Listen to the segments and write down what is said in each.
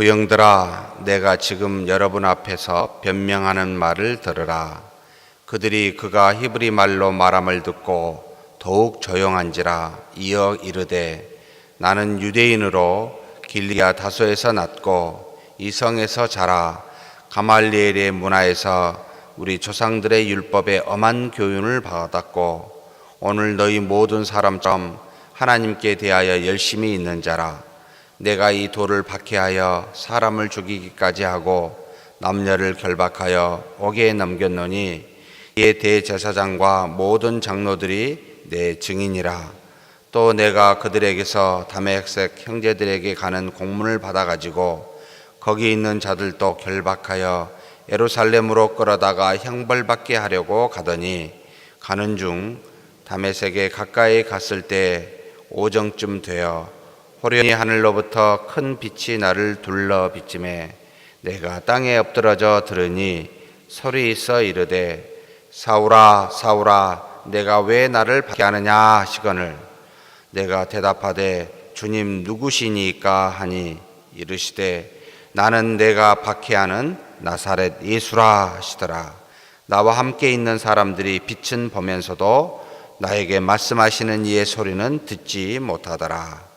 부영들아 내가 지금 여러분 앞에서 변명하는 말을 들으라. 그들이 그가 히브리 말로 말함을 듣고 더욱 조용한지라 이어 이르되 나는 유대인으로 길리아 다소에서 났고 이 성에서 자라. 가말리엘의 문화에서 우리 조상들의 율법에 엄한 교훈을 받았고 오늘 너희 모든 사람처럼 하나님께 대하여 열심히 있는 자라 내가 이 돌을 박해하여 사람을 죽이기까지 하고 남녀를 결박하여 옥에 넘겼노니 이에 대제사장과 모든 장로들이 내 증인이라. 또 내가 그들에게서 다메섹 형제들에게 가는 공문을 받아 가지고 거기 있는 자들도 결박하여 예루살렘으로 끌어다가 형벌받게 하려고 가더니 가는 중 다메섹에 가까이 갔을 때 오정쯤 되어 호련히 하늘로부터 큰 빛이 나를 둘러 비침에 내가 땅에 엎드러져 들으니 소리 있어 이르되 사울아 사울아 내가 왜 나를 박해하느냐? 하시거늘. 내가 대답하되 주님 누구시니까? 하니 이르시되 나는 내가 박해하는 나사렛 예수라 하시더라. 나와 함께 있는 사람들이 빛은 보면서도 나에게 말씀하시는 이의 소리는 듣지 못하더라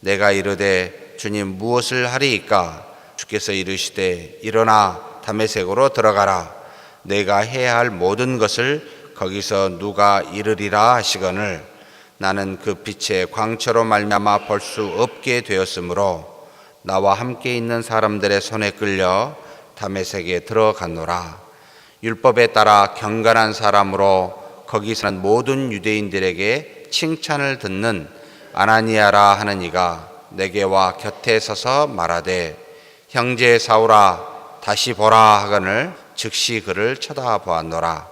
내가 이르되 주님 무엇을 하리이까? 주께서 이르시되 일어나 담에색으로 들어가라. 내가 해야 할 모든 것을 거기서 누가 이르리라 하시거늘 나는 그 빛의 광처로 말미암아 볼 수 없게 되었으므로 나와 함께 있는 사람들의 손에 끌려 담에색에 들어갔노라. 율법에 따라 경건한 사람으로 거기 사는 모든 유대인들에게 칭찬을 듣는 아나니아라 하는 이가 내게 와 곁에 서서 말하되 형제 사울아 다시 보라 하거늘 즉시 그를 쳐다보았노라.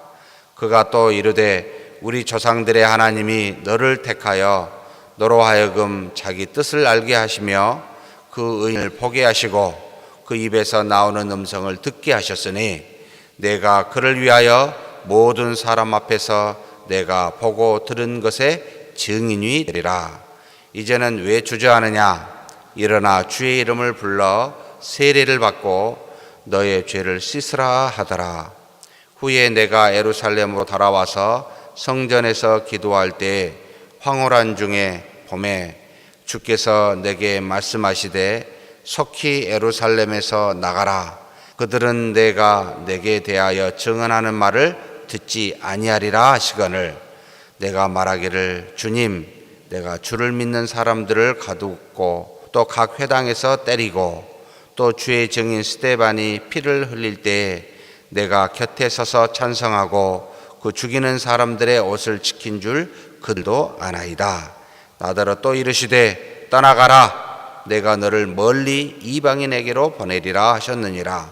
그가 또 이르되 우리 조상들의 하나님이 너를 택하여 너로 하여금 자기 뜻을 알게 하시며 그 의인을 보게 하시고 그 입에서 나오는 음성을 듣게 하셨으니 내가 그를 위하여 모든 사람 앞에서 내가 보고 들은 것에 증인이 되리라 이제는 왜 주저하느냐? 일어나 주의 이름을 불러 세례를 받고 너의 죄를 씻으라 하더라. 후에 내가 에루살렘으로 돌아와서 성전에서 기도할 때 황홀한 중에 봄에 주께서 내게 말씀하시되 속히 에루살렘에서 나가라. 그들은 내가 내게 대하여 증언하는 말을 듣지 아니하리라 하시거늘 내가 말하기를 주님 내가 주를 믿는 사람들을 가두고 또 각 회당에서 때리고 또 주의 증인 스테반이 피를 흘릴 때에 내가 곁에 서서 찬성하고 그 죽이는 사람들의 옷을 지킨 줄 그들도 아나이다. 나더러 또 이르시되 떠나가라. 내가 너를 멀리 이방인에게로 보내리라 하셨느니라.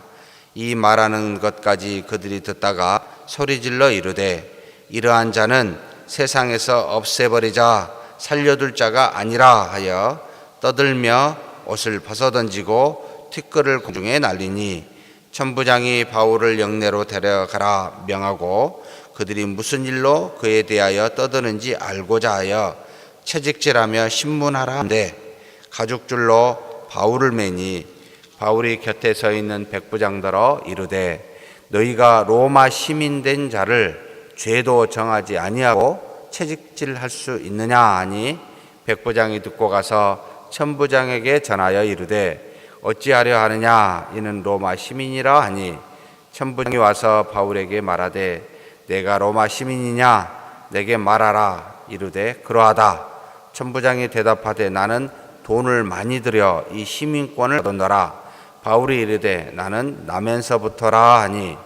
이 말하는 것까지 그들이 듣다가 소리질러 이르되 이러한 자는 세상에서 없애버리자 살려둘 자가 아니라 하여 떠들며 옷을 벗어던지고 티끌을 공중에 날리니 천부장이 바울을 영내로 데려가라 명하고 그들이 무슨 일로 그에 대하여 떠드는지 알고자 하여 채직질하며 신문하라 한데 가죽줄로 바울을 매니 바울이 곁에 서 있는 백부장들어 이르되 너희가 로마 시민된 자를 죄도 정하지 아니하고 채직질할 수 있느냐 하니 백부장이 듣고 가서 천부장에게 전하여 이르되 어찌하려 하느냐? 이는 로마 시민이라 하니 천부장이 와서 바울에게 말하되 내가 로마 시민이냐? 내게 말하라 이르되 그러하다. 천부장이 대답하되 나는 돈을 많이 들여 이 시민권을 얻었노라. 바울이 이르되 나는 나면서부터라 하니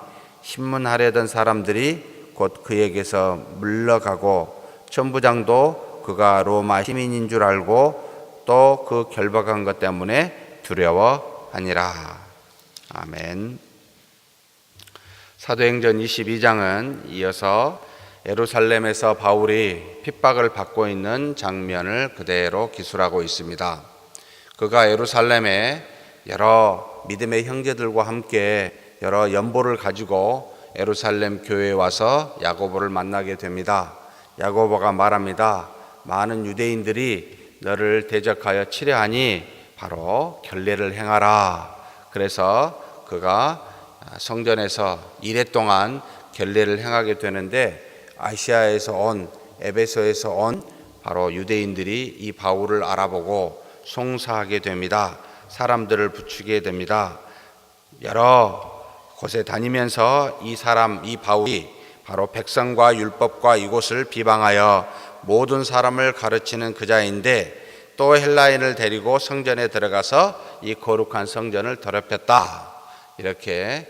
신문하려던 사람들이 곧 그에게서 물러가고 천부장도 그가 로마 시민인 줄 알고 또 그 결박한 것 때문에 두려워하니라. 아멘. 사도행전 22장은 이어서 예루살렘에서 바울이 핍박을 받고 있는 장면을 그대로 기술하고 있습니다. 그가 예루살렘에 여러 믿음의 형제들과 함께 여러 연보를 가지고 예루살렘 교회에 와서 야고보를 만나게 됩니다. 야고보가 말합니다. 많은 유대인들이 너를 대적하여 치려하니 바로 결례를 행하라. 그래서 그가 성전에서 이래 동안 결례를 행하게 되는데 아시아에서 온 에베소에서 온 바로 유대인들이 이 바울을 알아보고 송사하게 됩니다. 사람들을 붙이게 됩니다. 여러 곳에 다니면서 이 사람 이 바울이 바로 백성과 율법과 이곳을 비방하여 모든 사람을 가르치는 그자인데 또 헬라인을 데리고 성전에 들어가서 이 거룩한 성전을 더럽혔다. 이렇게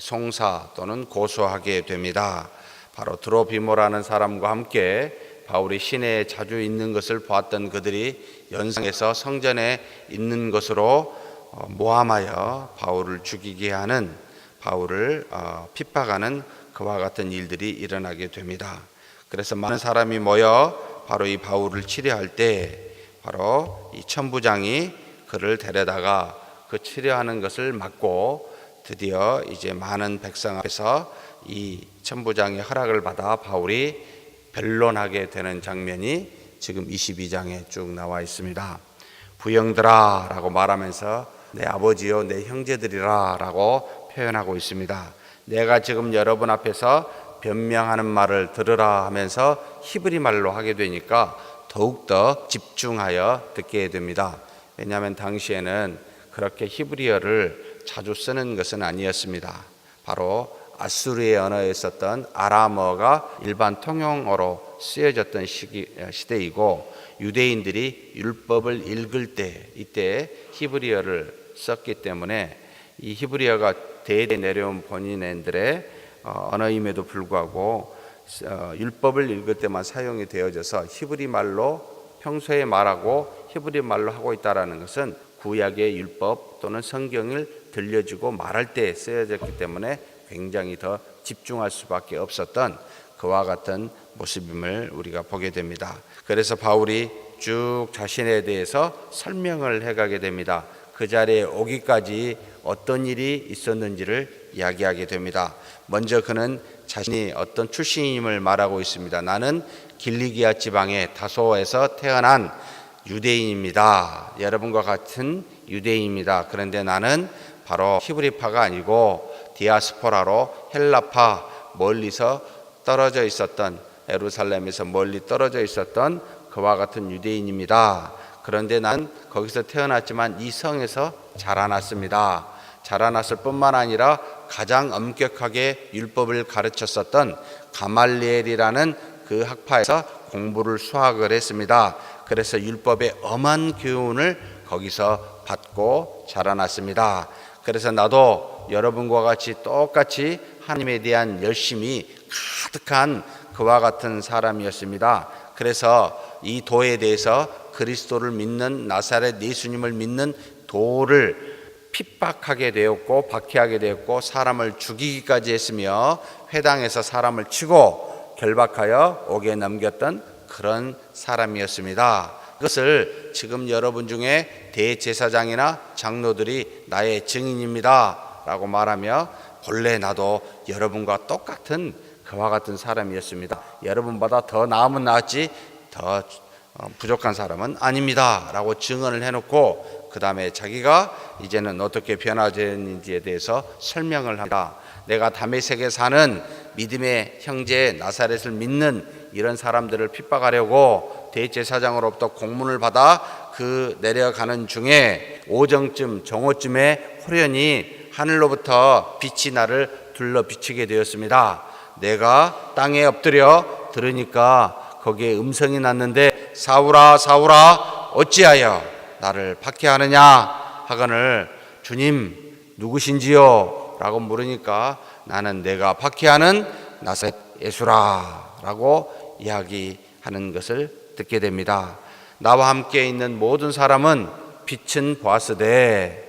송사 또는 고소하게 됩니다. 바로 드로비모라는 사람과 함께 바울이 시내에 자주 있는 것을 보았던 그들이 연상에서 성전에 있는 것으로 어, 모함하여 바울을 죽이게 하는 바울을 어, 핍박하는 그와 같은 일들이 일어나게 됩니다. 그래서 많은 사람이 모여 바로 이 바울을 치료할 때 바로 이 천부장이 그를 데려다가 그 치료하는 것을 막고 드디어 이제 많은 백성 앞에서 이 천부장의 허락을 받아 바울이 변론하게 되는 장면이 지금 22장에 쭉 나와 있습니다. 부영들아라고 말하면서 내 아버지요 내 형제들이라라고 표현하고 있습니다. 내가 지금 여러분 앞에서 변명하는 말을 들으라 하면서 히브리 말로 하게 되니까 더욱더 집중하여 듣게 됩니다. 왜냐하면 당시에는 그렇게 히브리어를 자주 쓰는 것은 아니었습니다. 바로 아수르의 언어에 있었던 아람어가 일반 통용어로 쓰여졌던 시기, 시대이고 유대인들이 율법을 읽을 때 이때 히브리어를 썼기 때문에 이 히브리어가 대대 내려온 본인들의 어, 언어임에도 불구하고 어, 율법을 읽을 때만 사용이 되어져서 히브리 말로 평소에 말하고 히브리 말로 하고 있다라는 것은 구약의 율법 또는 성경을 들려주고 말할 때 쓰여졌기 때문에 굉장히 더 집중할 수밖에 없었던 그와 같은 모습임을 우리가 보게 됩니다. 그래서 바울이 쭉 자신에 대해서 설명을 해가게 됩니다. 그 자리에 오기까지 어떤 일이 있었는지를 이야기하게 됩니다. 먼저 그는 자신이 어떤 출신임을 말하고 있습니다. 나는 길리기아 지방의 다소에서 태어난 유대인입니다. 여러분과 같은 유대인입니다. 그런데 나는 바로 히브리파가 아니고 디아스포라로 헬라파 멀리서 떨어져 있었던 에루살렘에서 멀리 떨어져 있었던 그와 같은 유대인입니다. 그런데 난 거기서 태어났지만 이 성에서 자라났습니다. 자라났을 뿐만 아니라 가장 엄격하게 율법을 가르쳤었던 가말리엘이라는 그 학파에서 공부를 수학을 했습니다. 그래서 율법의 엄한 교훈을 거기서 받고 자라났습니다. 그래서 나도 여러분과 같이 똑같이 하나님에 대한 열심이 가득한 그와 같은 사람이었습니다. 그래서 이 도에 대해서 그리스도를 믿는 나사렛 예수님을 믿는 도를 핍박하게 되었고 박해하게 되었고 사람을 죽이기까지 했으며 회당에서 사람을 치고 결박하여 옥에 넘겼던 그런 사람이었습니다. 그것을 지금 여러분 중에 대제사장이나 장로들이 나의 증인입니다. 라고 말하며 본래 나도 여러분과 똑같은 그와 같은 사람이었습니다. 여러분보다 더 나으면 나았지 더 어, 부족한 사람은 아닙니다. 라고 증언을 해놓고 그 다음에 자기가 이제는 어떻게 변화되는지에 대해서 설명을 합니다. 내가 다메섹에 사는 믿음의 형제 나사렛을 믿는 이런 사람들을 핍박하려고 대제사장으로부터 공문을 받아 그 내려가는 중에 오정쯤 정오쯤에 호련히 하늘로부터 빛이 나를 둘러 비치게 되었습니다. 내가 땅에 엎드려 들으니까 거기에 음성이 났는데 사울아 사울아 어찌하여 나를 박해하느냐 하거늘 주님 누구신지요? 라고 물으니까 나는 내가 박해하는 나셋 예수라 라고 이야기하는 것을 듣게 됩니다. 나와 함께 있는 모든 사람은 빛은 보았으되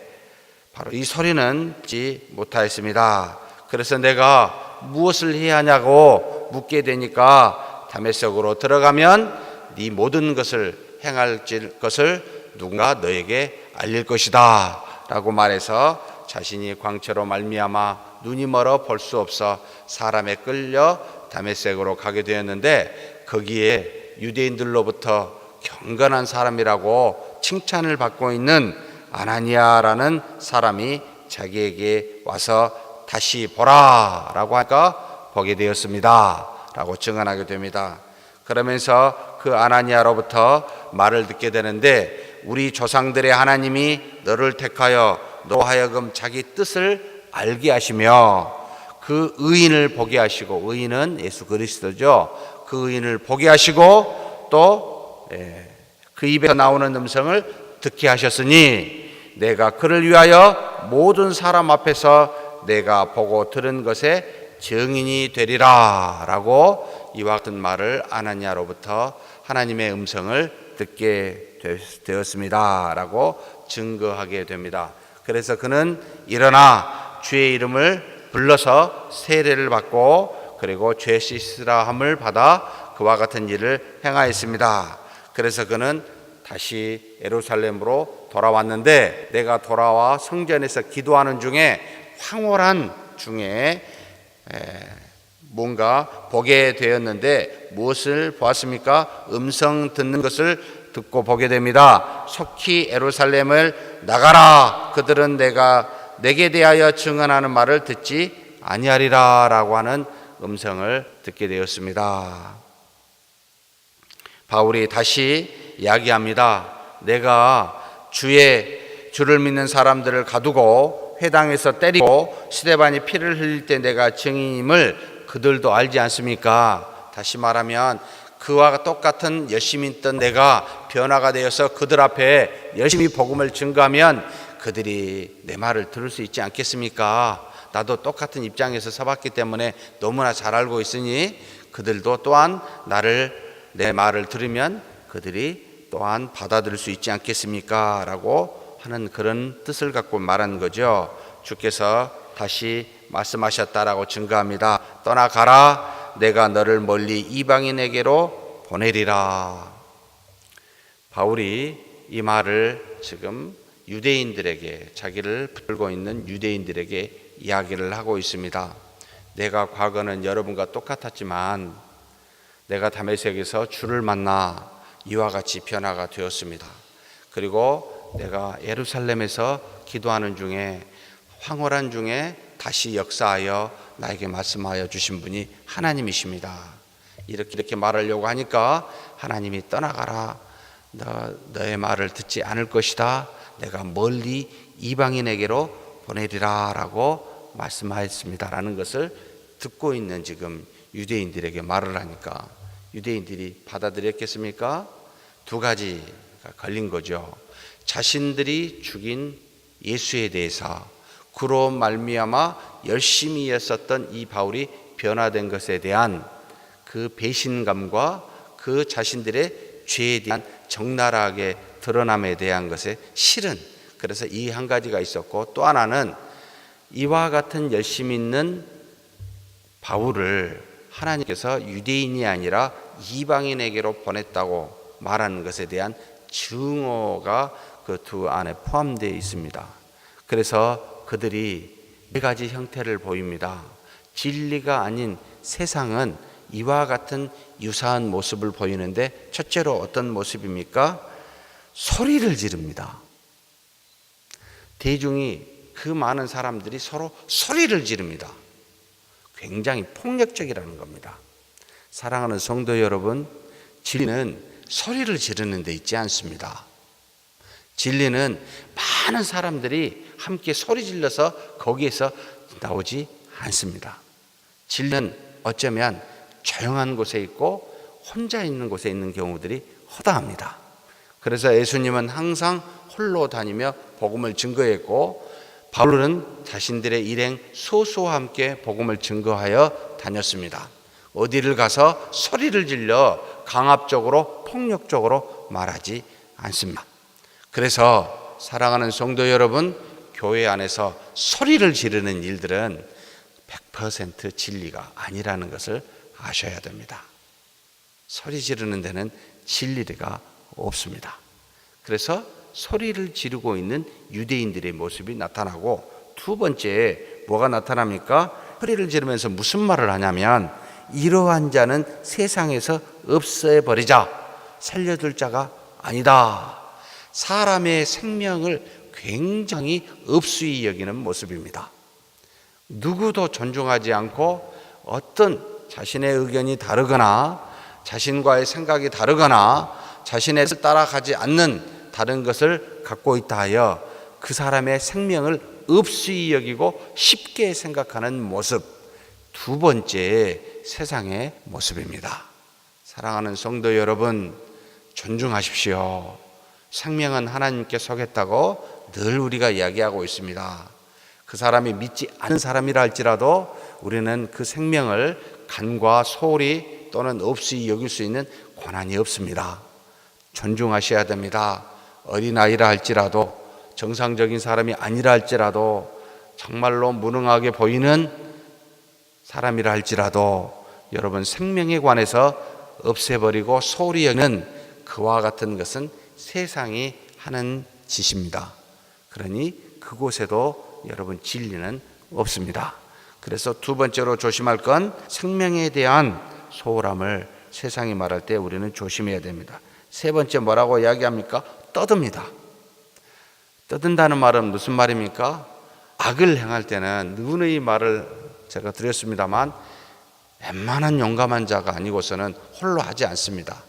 바로 이 소리는 듣지 못하였습니다. 그래서 내가 무엇을 해야 하냐고 묻게 되니까 담에색으로 들어가면 네 모든 것을 행할 것을 누군가 너에게 알릴 것이다 라고 말해서 자신이 광채로 말미암아 눈이 멀어 볼 수 없어 사람에 끌려 담에색으로 가게 되었는데 거기에 유대인들로부터 경건한 사람이라고 칭찬을 받고 있는 아나니아라는 사람이 자기에게 와서 다시 보라라고 하니까 보게 되었습니다라고 증언하게 됩니다. 그러면서 그 아나니아로부터 말을 듣게 되는데 우리 조상들의 하나님이 너를 택하여 너 하여금 자기 뜻을 알게 하시며 그 의인을 보게 하시고 의인은 예수 그리스도죠. 그 의인을 보게 하시고 또 예, 그 입에서 나오는 음성을 듣게 하셨으니 내가 그를 위하여 모든 사람 앞에서 내가 보고 들은 것에 증인이 되리라라고 이와 같은 말을 아나니아로부터 하나님의 음성을 듣게 되었습니다 라고 증거하게 됩니다. 그래서 그는 일어나 주의 이름을 불러서 세례를 받고 그리고 죄 씻으라함을 받아 그와 같은 일을 행하였습니다. 그래서 그는 다시 예루살렘으로 돌아왔는데 내가 돌아와 성전에서 기도하는 중에 황홀한 중에 뭔가 보게 되었는데 무엇을 보았습니까? 음성 듣는 것을 듣고 보게 됩니다. 속히 예루살렘을 나가라. 그들은 내가 내게 대하여 증언하는 말을 듣지 아니하리라라고 하는 음성을 듣게 되었습니다. 바울이 다시 이야기합니다. 내가 주의 주를 믿는 사람들을 가두고 회당에서 때리고 시대반이 피를 흘릴 때 내가 증인임을 그들도 알지 않습니까? 다시 말하면 그와 똑같은 열심히 있던 내가 변화가 되어서 그들 앞에 열심히 복음을 증거하면 그들이 내 말을 들을 수 있지 않겠습니까? 나도 똑같은 입장에서 서봤기 때문에 너무나 잘 알고 있으니 그들도 또한 나를 내 말을 들으면 그들이 또한 받아들일 수 있지 않겠습니까? 라고 하는 그런 뜻을 갖고 말한 거죠. 주께서 다시 말씀하셨다라고 증거합니다. 떠나가라. 내가 너를 멀리 이방인에게로 보내리라. 바울이 이 말을 지금 유대인들에게 자기를 붙들고 있는 유대인들에게 이야기를 하고 있습니다. 내가 과거는 여러분과 똑같았지만 내가 다메섹에서 주를 만나 이와 같이 변화가 되었습니다. 그리고 내가 예루살렘에서 기도하는 중에 황홀한 중에 다시 역사하여 나에게 말씀하여 주신 분이 하나님이십니다. 이렇게 이렇게 말하려고 하니까 하나님이 떠나가라. 너 너의 말을 듣지 않을 것이다. 내가 멀리 이방인에게로 보내리라라고 말씀하였습니다라는 것을 듣고 있는 지금 유대인들에게 말을 하니까 유대인들이 받아들였겠습니까? 두 가지가 걸린 거죠. 자신들이 죽인 예수에 대해서 그로 말미암아 열심히 했었던 이 바울이 변화된 것에 대한 그 배신감과 그 자신들의 죄에 대한 적나라하게 드러남에 대한 것에 실은 그래서 이 한 가지가 있었고 또 하나는 이와 같은 열심 있는 바울을 하나님께서 유대인이 아니라 이방인에게로 보냈다고 말하는 것에 대한 증오가 그 두 안에 포함되어 있습니다. 그래서 그들이 네 가지 형태를 보입니다. 진리가 아닌 세상은 이와 같은 유사한 모습을 보이는데 첫째로 어떤 모습입니까? 소리를 지릅니다. 대중이 그 많은 사람들이 서로 소리를 지릅니다. 굉장히 폭력적이라는 겁니다. 사랑하는 성도 여러분, 진리는 소리를 지르는 데 있지 않습니다. 진리는 많은 사람들이 함께 소리 질러서 거기에서 나오지 않습니다. 진리는 어쩌면 조용한 곳에 있고 혼자 있는 곳에 있는 경우들이 허다합니다. 그래서 예수님은 항상 홀로 다니며 복음을 증거했고 바울은 자신들의 일행 소수와 함께 복음을 증거하여 다녔습니다. 어디를 가서 소리를 질러 강압적으로 폭력적으로 말하지 않습니다. 그래서 사랑하는 성도 여러분, 교회 안에서 소리를 지르는 일들은 100% 진리가 아니라는 것을 아셔야 됩니다. 소리 지르는 데는 진리가 없습니다. 그래서 소리를 지르고 있는 유대인들의 모습이 나타나고 두 번째 뭐가 나타납니까? 소리를 지르면서 무슨 말을 하냐면 이러한 자는 세상에서 없애 버리자 살려둘 자가 아니다. 사람의 생명을 굉장히 업수히 여기는 모습입니다. 누구도 존중하지 않고 어떤 자신의 의견이 다르거나 자신과의 생각이 다르거나 자신의 뜻을 따라가지 않는 다른 것을 갖고 있다 하여 그 사람의 생명을 없이 여기고 쉽게 생각하는 모습 두 번째 세상의 모습입니다. 사랑하는 성도 여러분 존중하십시오. 생명은 하나님께 속했다고 늘 우리가 이야기하고 있습니다. 그 사람이 믿지 않은 사람이라 할지라도 우리는 그 생명을 간과 소홀히 또는 없이 여길 수 있는 권한이 없습니다. 존중하셔야 됩니다. 어린아이라 할지라도 정상적인 사람이 아니라 할지라도 정말로 무능하게 보이는 사람이라 할지라도 여러분 생명에 관해서 없애버리고 소홀히 여기는 그와 같은 것은 세상이 하는 짓입니다. 그러니 그곳에도 여러분 진리는 없습니다. 그래서 두 번째로 조심할 건 생명에 대한 소홀함을 세상이 말할 때 우리는 조심해야 됩니다. 세 번째 뭐라고 이야기합니까? 떠듭니다. 떠든다는 말은 무슨 말입니까? 악을 행할 때는 누구의 말을 제가 드렸습니다만 웬만한 용감한 자가 아니고서는 홀로 하지 않습니다.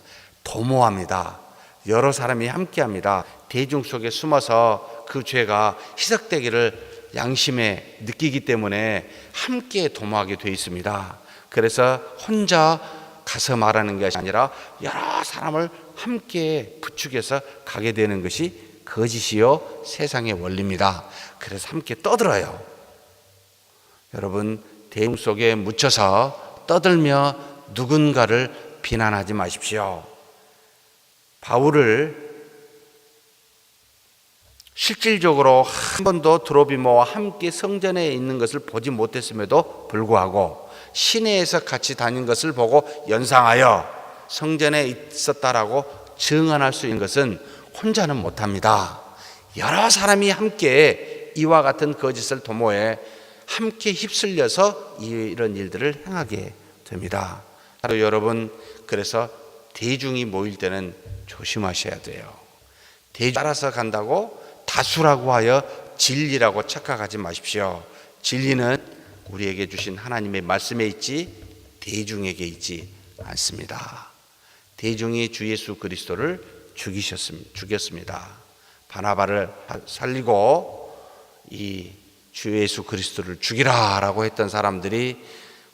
도모합니다. 여러 사람이 함께 합니다. 대중 속에 숨어서 그 죄가 희석되기를 양심에 느끼기 때문에 함께 도모하게 되어 있습니다. 그래서 혼자 가서 말하는 것이 아니라 여러 사람을 함께 부축해서 가게 되는 것이 거짓이요 세상의 원리입니다. 그래서 함께 떠들어요. 여러분 대중 속에 묻혀서 떠들며 누군가를 비난하지 마십시오. 바울을 실질적으로 한 번도 드로비모와 함께 성전에 있는 것을 보지 못했음에도 불구하고 시내에서 같이 다닌 것을 보고 연상하여 성전에 있었다라고 증언할 수 있는 것은 혼자는 못합니다. 여러 사람이 함께 이와 같은 거짓을 도모해 함께 휩쓸려서 이런 일들을 행하게 됩니다. 여러분 그래서 대중이 모일 때는 조심하셔야 돼요. 대중 따라서 간다고 다수라고 하여 진리라고 착각하지 마십시오. 진리는 우리에게 주신 하나님의 말씀에 있지 대중에게 있지 않습니다. 대중이 주 예수 그리스도를 죽이셨습니다. 죽였습니다. 바나바를 살리고 이 주 예수 그리스도를 죽이라라고 했던 사람들이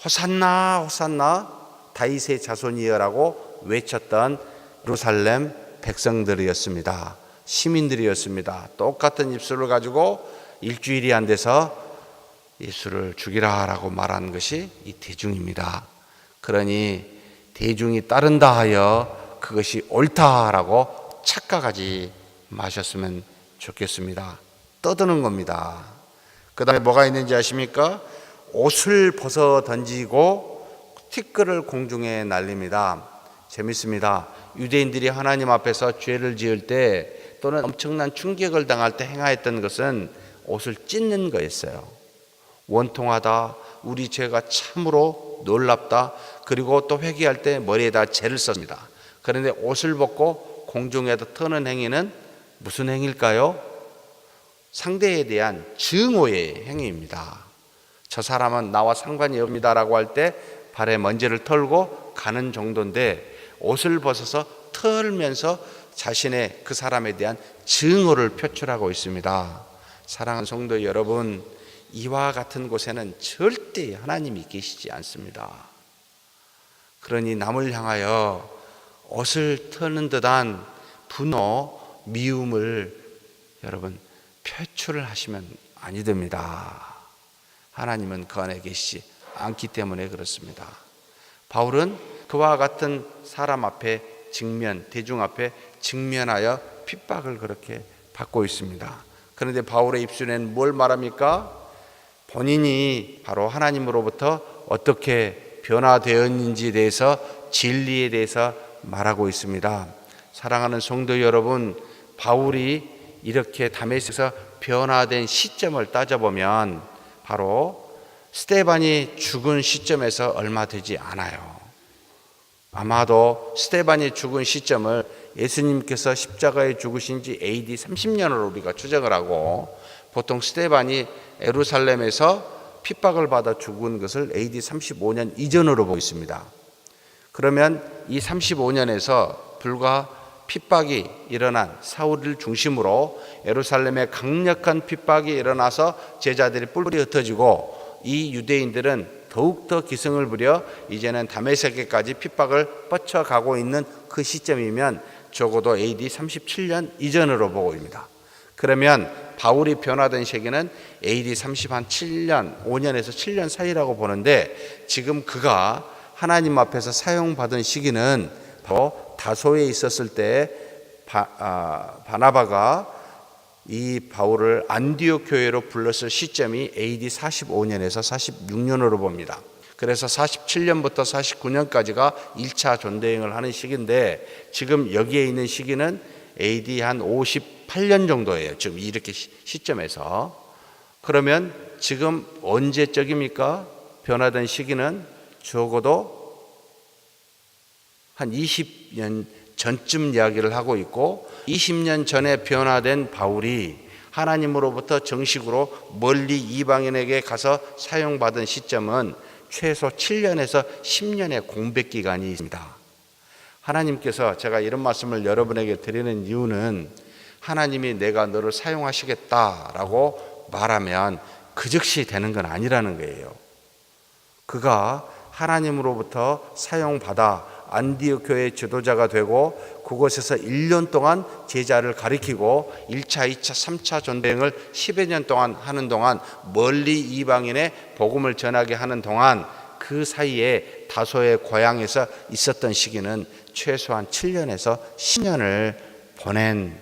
호산나 호산나 다윗의 자손이여라고 외쳤던 예루살렘 백성들이었습니다. 시민들이었습니다. 똑같은 입술을 가지고 일주일이 안 돼서 예수를 죽이라라고 말한 것이 이 대중입니다. 그러니 대중이 따른다 하여 그것이 옳다라고 착각하지 마셨으면 좋겠습니다. 떠드는 겁니다. 그 다음에 뭐가 있는지 아십니까? 옷을 벗어 던지고 티끌을 공중에 날립니다. 재밌습니다. 유대인들이 하나님 앞에서 죄를 지을 때 또는 엄청난 충격을 당할 때 행하였던 것은 옷을 찢는 거였어요. 원통하다. 우리 죄가 참으로 놀랍다. 그리고 또 회개할 때 머리에다 죄를 썼습니다. 그런데 옷을 벗고 공중에다 터는 행위는 무슨 행위일까요? 상대에 대한 증오의 행위입니다. 저 사람은 나와 상관이 없니다라고 할 때 발에 먼지를 털고 가는 정도인데 옷을 벗어서 털면서 자신의 그 사람에 대한 증오를 표출하고 있습니다. 사랑하는 성도 여러분, 이와 같은 곳에는 절대 하나님이 계시지 않습니다. 그러니 남을 향하여 옷을 터는 듯한 분노, 미움을 여러분 표출을 하시면 아니 됩니다. 하나님은 그 안에 계시지 않기 때문에 그렇습니다. 바울은 그와 같은 사람 앞에 직면, 대중 앞에 직면하여 핍박을 그렇게 받고 있습니다. 그런데 바울의 입술에는 뭘 말합니까? 본인이 바로 하나님으로부터 어떻게 변화되었는지에 대해서 진리에 대해서 말하고 있습니다. 사랑하는 성도 여러분, 바울이 이렇게 다메섹에서 변화된 시점을 따져보면 바로 스테반이 죽은 시점에서 얼마 되지 않아요. 아마도 스테반이 죽은 시점을 예수님께서 십자가에 죽으신 지 AD 30년으로 우리가 추정을 하고 보통 스테반이 에루살렘에서 핍박을 받아 죽은 것을 AD 35년 이전으로 보고 있습니다. 그러면 이 35년에서 불과 핍박이 일어난 사울을 중심으로 예루살렘에 강력한 핍박이 일어나서 제자들이 뿔뿔이 흩어지고 이 유대인들은 더욱더 기승을 부려 이제는 다메섹에까지 핍박을 뻗쳐가고 있는 그 시점이면 적어도 AD 37년 이전으로 보고 있습니다. 그러면 바울이 변화된 시기는 AD 30한 7년, 5년에서 7년 사이라고 보는데 지금 그가 하나님 앞에서 사용받은 시기는 바로 다소에 있었을 때 바, 아, 바나바가 이 바울을 안디옥 교회로 불렀을 시점이 AD 45년에서 46년으로 봅니다. 그래서 47년부터 49년까지가 1차 전대행을 하는 시기인데 지금 여기에 있는 시기는 AD 한 58년 정도예요. 지금 이렇게 시- 시점에서 그러면 지금 언제적입니까? 변화된 시기는 적어도 한 20년 전쯤 이야기를 하고 있고 20년 전에 변화된 바울이 하나님으로부터 정식으로 멀리 이방인에게 가서 사용받은 시점은 최소 7년에서 10년의 공백 기간이 있습니다. 하나님께서 제가 이런 말씀을 여러분에게 드리는 이유는 하나님이 내가 너를 사용하시겠다라고 말하면 그 즉시 되는 건 아니라는 거예요. 그가 하나님으로부터 사용받아 안디옥 교회 지도자가 되고 그곳에서 1년 동안 제자를 가리키고 1차, 2차, 3차 전대행을 10여 년 동안 하는 동안 멀리 이방인의 복음을 전하게 하는 동안 그 사이에 다소의 고향에서 있었던 시기는 최소한 7년에서 10년을 보낸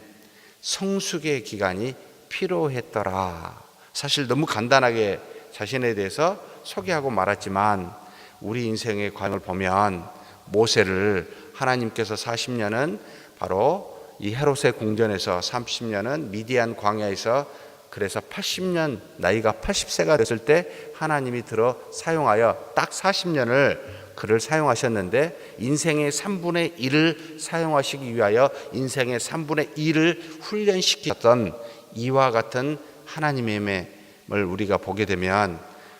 성숙의 기간이 필요했더라. 사실 너무 간단하게 자신에 대해서 소개하고 말았지만 우리 인생의 과정을 보면 모세를 하나님께서 40년은 바로 이 헤롯의 궁전에서 30년은 미디안 광야에서 그래서 80년 나이가 80세가 됐을 때 하나님이 들어 사용하여 딱 40년을 그를 사용하셨는데 인생의 3분의 1을 사용하시기 위하여 인생의 3분의 1을 훈련시켰던 이와 같은 하나님의 을 우리가 보게 되면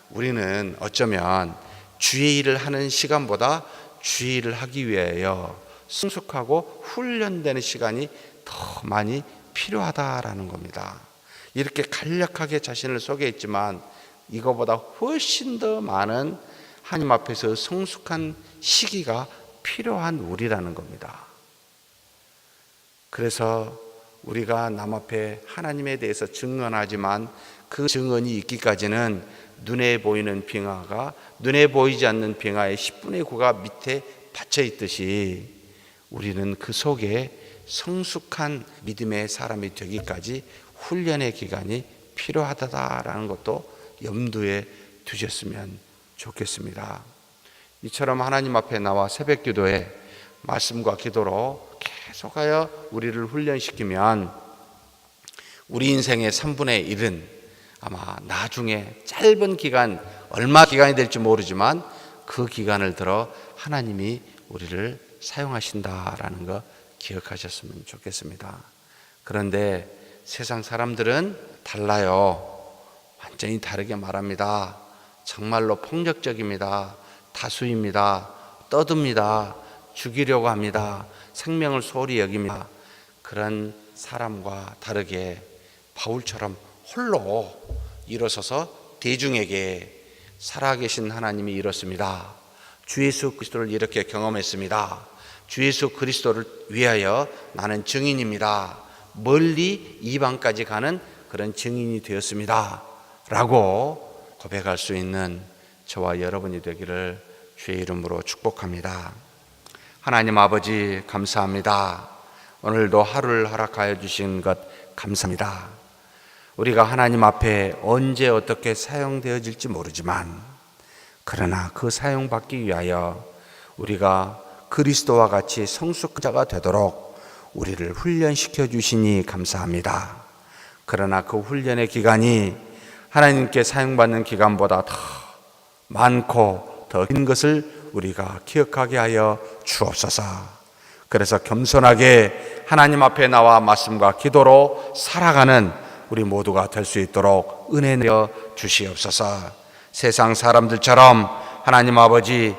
우리는 어쩌면 주의 일을 하는 시간보다 주의 일을 하기 위하여 성숙하고 훈련되는 시간이 더 많이 필요하다라는 겁니다. 이렇게 간략하게 자신을 소개했지만 이거보다 훨씬 더 많은 하나님 앞에서 성숙한 시기가 필요한 우리라는 겁니다. 그래서 우리가 남 앞에 하나님에 대해서 증언하지만 그 증언이 있기까지는 눈에 보이는 빙하가 눈에 보이지 않는 빙하의 10분의 9가 밑에 받쳐 있듯이 우리는 그 속에 성숙한 믿음의 사람이 되기까지 훈련의 기간이 필요하다라는 것도 염두에 두셨으면 좋겠습니다. 이처럼 하나님 앞에 나와 새벽 기도에 말씀과 기도로 계속하여 우리를 훈련시키면 우리 인생의 3분의 1은 아마 나중에 짧은 기간, 얼마 기간이 될지 모르지만 그 기간을 들어 하나님이 우리를 사용하신다라는 거 기억하셨으면 좋겠습니다. 그런데 세상 사람들은 달라요. 완전히 다르게 말합니다. 정말로 폭력적입니다. 다수입니다. 떠듭니다. 죽이려고 합니다. 생명을 소홀히 여깁니다. 그런 사람과 다르게 바울처럼 홀로 일어서서 대중에게 살아계신 하나님이 이렇습니다. 주 예수 그리스도를 이렇게 경험했습니다. 주 예수 그리스도를 위하여 나는 증인입니다. 멀리 이방까지 가는 그런 증인이 되었습니다. 라고 고백할 수 있는 저와 여러분이 되기를 주의 이름으로 축복합니다. 하나님 아버지 감사합니다. 오늘도 하루를 허락하여 주신 것 감사합니다. 우리가 하나님 앞에 언제 어떻게 사용되어질지 모르지만 그러나 그 사용받기 위하여 우리가 그리스도와 같이 성숙자가 되도록 우리를 훈련시켜 주시니 감사합니다. 그러나 그 훈련의 기간이 하나님께 사용받는 기간보다 더 많고 더 긴 것을 우리가 기억하게 하여 주옵소서. 그래서 겸손하게 하나님 앞에 나와 말씀과 기도로 살아가는 우리 모두가 될 수 있도록 은혜 내려 주시옵소서. 세상 사람들처럼 하나님 아버지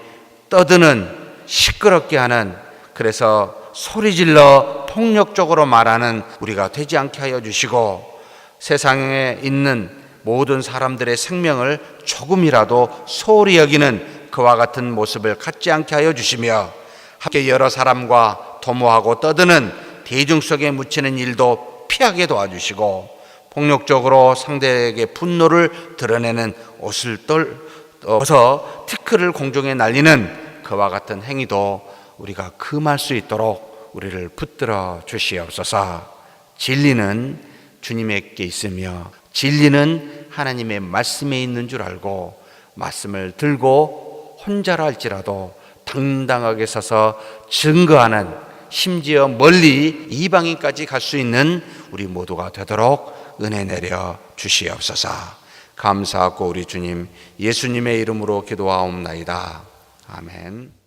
떠드는 시끄럽게 하는 그래서 소리질러 폭력적으로 말하는 우리가 되지 않게 하여 주시고 세상에 있는 모든 사람들의 생명을 조금이라도 소홀히 여기는 그와 같은 모습을 갖지 않게 하여 주시며 함께 여러 사람과 도모하고 떠드는 대중 속에 묻히는 일도 피하게 도와주시고 폭력적으로 상대에게 분노를 드러내는 옷을 떨 어서 티크를 공중에 날리는 그와 같은 행위도 우리가 금할 수 있도록 우리를 붙들어 주시옵소서. 진리는 주님에게 있으며 진리는 하나님의 말씀에 있는 줄 알고 말씀을 들고 혼자라 할지라도 당당하게 서서 증거하는 심지어 멀리 이방인까지 갈 수 있는 우리 모두가 되도록 은혜 내려 주시옵소서. 감사하고 우리 주님 예수님의 이름으로 기도하옵나이다. 아멘.